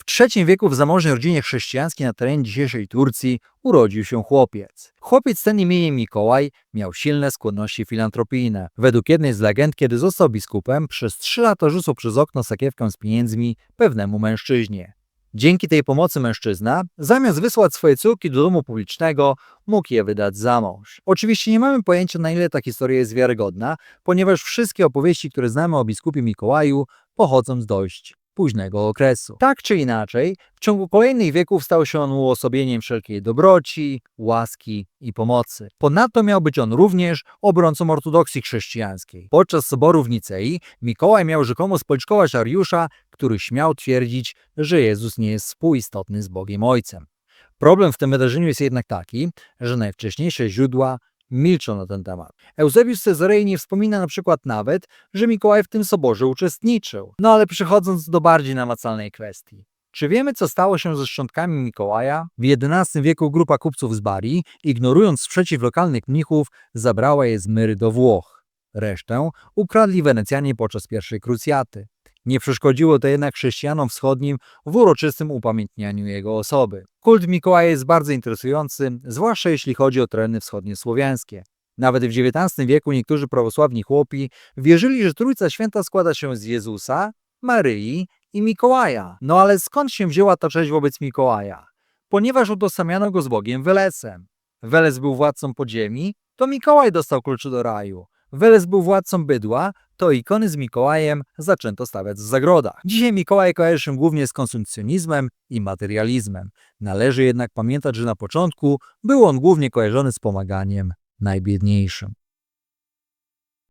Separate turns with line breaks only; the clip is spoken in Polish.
W III wieku w zamożnej rodzinie chrześcijańskiej na terenie dzisiejszej Turcji urodził się chłopiec. Chłopiec ten imieniem Mikołaj miał silne skłonności filantropijne. Według jednej z legend, kiedy został biskupem, przez trzy lata rzucał przez okno sakiewkę z pieniędzmi pewnemu mężczyźnie. Dzięki tej pomocy mężczyzna, zamiast wysłać swoje córki do domu publicznego, mógł je wydać za mąż. Oczywiście nie mamy pojęcia, na ile ta historia jest wiarygodna, ponieważ wszystkie opowieści, które znamy o biskupie Mikołaju, pochodzą z dość późnego okresu. Tak czy inaczej, w ciągu kolejnych wieków stał się on uosobieniem wszelkiej dobroci, łaski i pomocy. Ponadto miał być on również obrońcą ortodoksji chrześcijańskiej. Podczas soboru w Nicei Mikołaj miał rzekomo spoliczkować Ariusza, który śmiał twierdzić, że Jezus nie jest współistotny z Bogiem Ojcem. Problem w tym wydarzeniu jest jednak taki, że najwcześniejsze źródła milczą na ten temat. Eusebiusz Cezarei nie wspomina na przykład nawet, że Mikołaj w tym soborze uczestniczył. No ale przechodząc do bardziej namacalnej kwestii. Czy wiemy, co stało się ze szczątkami Mikołaja? W XI wieku grupa kupców z Bari, ignorując sprzeciw lokalnych mnichów, zabrała je z Myry do Włoch. Resztę ukradli Wenecjanie podczas pierwszej krucjaty. Nie przeszkodziło to jednak chrześcijanom wschodnim w uroczystym upamiętnianiu jego osoby. Kult Mikołaja jest bardzo interesujący, zwłaszcza jeśli chodzi o tereny wschodniosłowiańskie. Nawet w XIX wieku niektórzy prawosławni chłopi wierzyli, że Trójca Święta składa się z Jezusa, Maryi i Mikołaja. No ale skąd się wzięła ta cześć wobec Mikołaja? Ponieważ utożsamiano go z Bogiem Welesem. Weles był władcą podziemi, to Mikołaj dostał klucze do raju. Weles był władcą bydła, to ikony z Mikołajem zaczęto stawiać w zagrodach. Dzisiaj Mikołaj kojarzy się głównie z konsumpcjonizmem i materializmem. Należy jednak pamiętać, że na początku był on głównie kojarzony z pomaganiem najbiedniejszym.